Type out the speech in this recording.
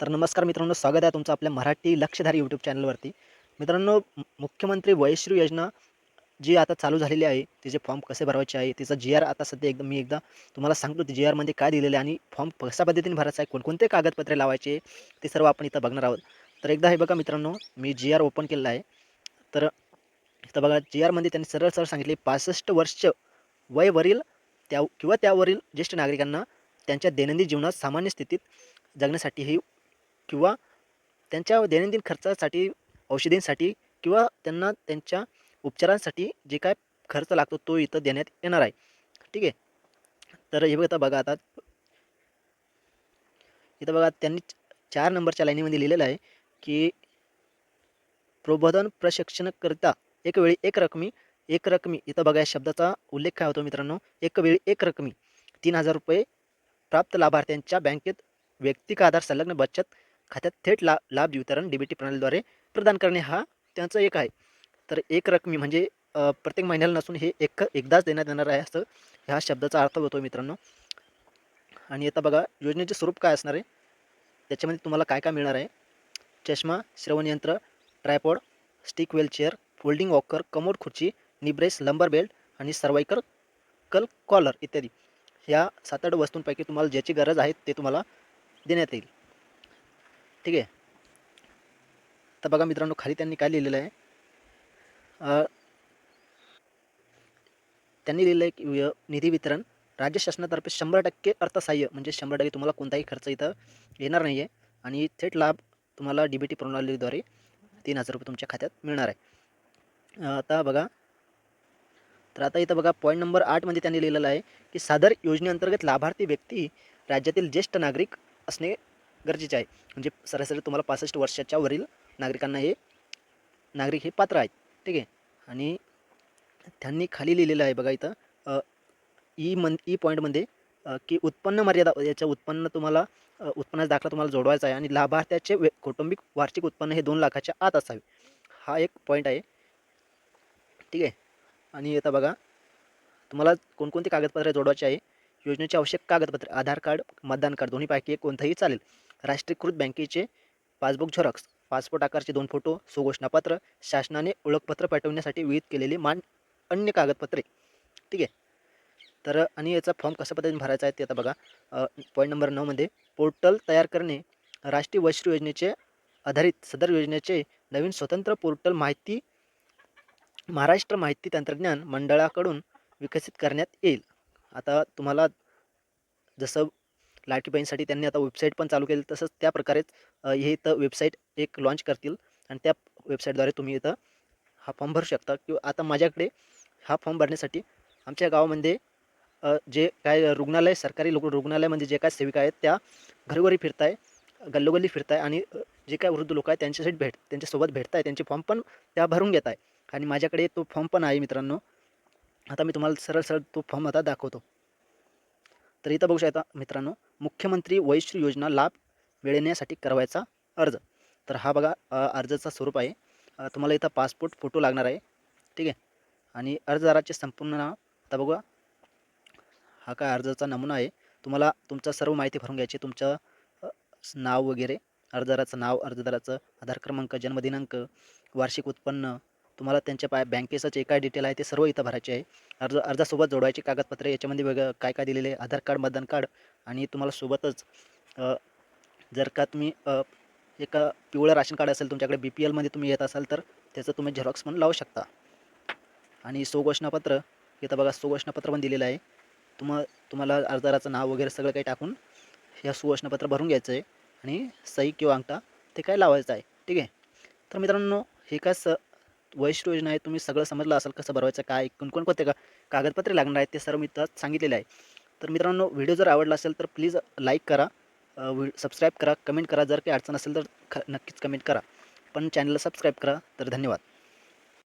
तर नमस्कार मित्रांनो स्वागत आहे तुमचं आपल्या मराठी लक्षधारी यूट्यूब चॅनलवरती मित्रांनो मुख्यमंत्री वयश्री योजना जी आता चालू झालेली आहे तिचे फॉर्म कसे भरवायचे आहे तिचा जी आर आता सध्या एकदम मी एकदा तुम्हाला सांगतो ती जी आरमध्ये काय दिलेलं आहे आणि फॉर्म कशा पद्धतीने भरायचा आहे कोणकोणते कागदपत्रे लावायचे ते सर्व आपण इथं बघणार आहोत. तर एकदा हे बघा मित्रांनो मी जी आर ओपन केलेला आहे. तर इथं बघा जी आरमध्ये त्यांनी सरळ सरळ सांगितले पासष्ट वर्ष वयवरील त्या किंवा त्यावरील ज्येष्ठ नागरिकांना त्यांच्या दैनंदिन जीवनात सामान्य स्थितीत जगण्यासाठी ही किंवा त्यांच्या दैनंदिन खर्चासाठी औषधींसाठी किंवा त्यांना त्यांच्या उपचारांसाठी जे काय खर्च लागतो तो इथं देण्यात येणार आहे. ठीक आहे? तर हे बघा बघा आता. इथं बघा त्यांनी चार नंबरच्या लाईनीमध्ये लिहिलेलं आहे की प्रबोधन प्रशिक्षणकरिता एक वेळी एक रकमी एक रकमी. इथं बघा या शब्दाचा उल्लेख काय होतो मित्रांनो? एक वेळी एक रकमी. तीन हजार रुपये प्राप्त लाभार्थ्यांच्या बँकेत वैयक्तिक आधार संलग्न बचत खात्यात थेट ला लाभ वितरण डीबीटी प्रणालीद्वारे प्रदान करणे हा त्यांचं एक आहे. तर एक रकमी म्हणजे प्रत्येक महिन्याला नसून हे एक एकदाच देण्यात येणार आहे असं ह्या शब्दाचा अर्थ होतो मित्रांनो. आणि आता बघा योजनेचे स्वरूप काय असणार आहे? त्याच्यामध्ये तुम्हाला काय काय मिळणार आहे? चष्मा श्रवणयंत्र tripod stick wheelchair folding walker commode खुर्ची निब्रेस लंबर बेल्ट आणि सर्वायकर कल कॉलर इत्यादी. ह्या सात आठ वस्तूंपैकी तुम्हाला ज्याची गरज आहे ते तुम्हाला देण्यात येईल. ठीक आहे? तर बघा मित्रांनो खाली त्यांनी काय लिहिलेलं आहे? त्यांनी लिहिलं आहे की निधी वितरण राज्य शासनातर्फे शंभर टक्के अर्थसहाय्य म्हणजे शंभर टक्के तुम्हाला कोणताही खर्च इथं येणार नाही आहे आणि थेट लाभ तुम्हाला डी बी टी प्रणालीद्वारे तीन हजार रुपये तुमच्या खात्यात मिळणार आहे. आता बघा. तर आता इथं बघा पॉईंट नंबर आठमध्ये त्यांनी लिहिलेलं आहे की सादर योजनेअंतर्गत लाभार्थी व्यक्ती राज्यातील ज्येष्ठ नागरिक असणे गरजेचे आहे. म्हणजे सरासरी तुम्हाला पासष्ट वर्षाच्या वरील नागरिकांना हे नागरिक हे पात्र आहेत. ठीक आहे? आणि त्यांनी खाली लिहिलेलं आहे बघा इथं ई मन ई पॉईंटमध्ये की उत्पन्न मर्यादा याचं उत्पन्न तुम्हाला उत्पन्नाचा दाखला तुम्हाला जोडवायचा आहे आणि लाभार्थ्याचे वे कौटुंबिक वार्षिक उत्पन्न हे दोन लाखाच्या आत असावे. हा एक पॉईंट आहे. ठीक आहे? आणि आता बघा तुम्हाला कोणकोणती कागदपत्रे जोडवायची आहे? योजनेचे आवश्यक कागदपत्रे आधार कार्ड मतदान कार्ड दोन्हीपैकी एक कोणतंही चालेल. राष्ट्रीयकृत बँकेचे पासबुक झेरॉक्स पासपोर्ट आकारचे दोन फोटो सुघोषणापत्र शासनाने ओळखपत्र पाठवण्यासाठी विहित केलेली मान अन्य कागदपत्रे. ठीक आहे. तर आणि याचा फॉर्म कशा पद्धतीने भरायचा आहे ते आता बघा. पॉईंट नंबर नऊमध्ये पोर्टल तयार करणे राष्ट्रीय वैश्री योजनेचे आधारित सदर योजनेचे नवीन स्वतंत्र पोर्टल माहिती महाराष्ट्र माहिती तंत्रज्ञान मंडळाकडून विकसित करण्यात येईल. आता तुम्हाला जसं लाडकी बहीणसाठी त्यांनी आता वेबसाईट पण चालू केली. तसंच त्या प्रकारेच हे इथं वेबसाईट एक लॉन्च करतील. आणि त्या वेबसाईटद्वारे तुम्ही इथं हा फॉर्म भरू शकता. किंवा आता माझ्याकडे हा फॉर्म भरण्यासाठी आमच्या गावामध्ये जे काय रुग्णालय सरकारी लोक रुग्णालयामध्ये म्हणजे जे काय सेविका आहेत त्या घरोघरी फिरताय गल्लोगल्ली फिरताय आणि जे काय वृद्ध लोक आहेत त्यांच्यासाठी भेट त्यांच्यासोबत भेटताय त्यांचे फॉर्म पण त्या भरून घेत आहे आणि माझ्याकडे तो फॉर्म पण आहे मित्रांनो. आता मी तुम्हाला सरळ सरळ तो फॉर्म आता दाखवतो. तर इथं बघू शकता मित्रांनो मुख्यमंत्री वैश्य योजना लाभ मिळण्यासाठी करवायचा अर्ज. तर हा बघा अर्जाचा स्वरूप आहे. तुम्हाला इथं पासपोर्ट फोटो लागणार आहे. ठीक आहे? आणि अर्जदाराचे संपूर्ण नाव आता बघा हा काय अर्जाचा नमुना आहे. तुम्हाला तुमचं सर्व माहिती भरून घ्यायची तुमचं नाव वगैरे अर्जदाराचं नाव अर्जदाराचं आधार क्रमांक जन्मदिनांक वार्षिक उत्पन्न तुम्हाला त्यांच्या पाय बँकेचं जे काय डिटेल आहे ते सर्व इथं भरायचे आहे. अर्ज अर्जासोबत जोडवायची कागदपत्रे याच्यामध्ये वेगळं काय काय दिलेले आहे? आधार कार्ड मतदान कार्ड आणि तुम्हाला सोबतच जर का तुम्ही एक पिवळं राशन कार्ड असेल तुमच्याकडे बी पी एलमध्ये तुम्ही येत असाल तर त्याचं तुम्ही झेरॉक्स पण लावू शकता. आणि सुघोषणापत्र इथं बघा सुघोषणापत्र पण दिलेलं आहे. तुम तुम्हाला अर्जदाराचं नाव वगैरे सगळं काही टाकून ह्या सुघोषणापत्र भरून घ्यायचं आहे आणि सही किंवा अंगठा ते काय लावायचं आहे. ठीक आहे? तर मित्रांनो हे काय स वरिष्ठ योजना आहे तुम्ही सगळं समजलं असेल कसं भरवायचं काय कोणकोणते का कागदपत्रे लागणार आहेत ते सर्व मी त्यात सांगितलेले आहे. तर मित्रांनो व्हिडिओ जर आवडला असेल तर प्लीज लाईक करा सबस्क्राईब करा कमेंट करा जर काही अडचण असेल तर ख नक्कीच कमेंट करा. पण चॅनलला सबस्क्राईब करा तर धन्यवाद.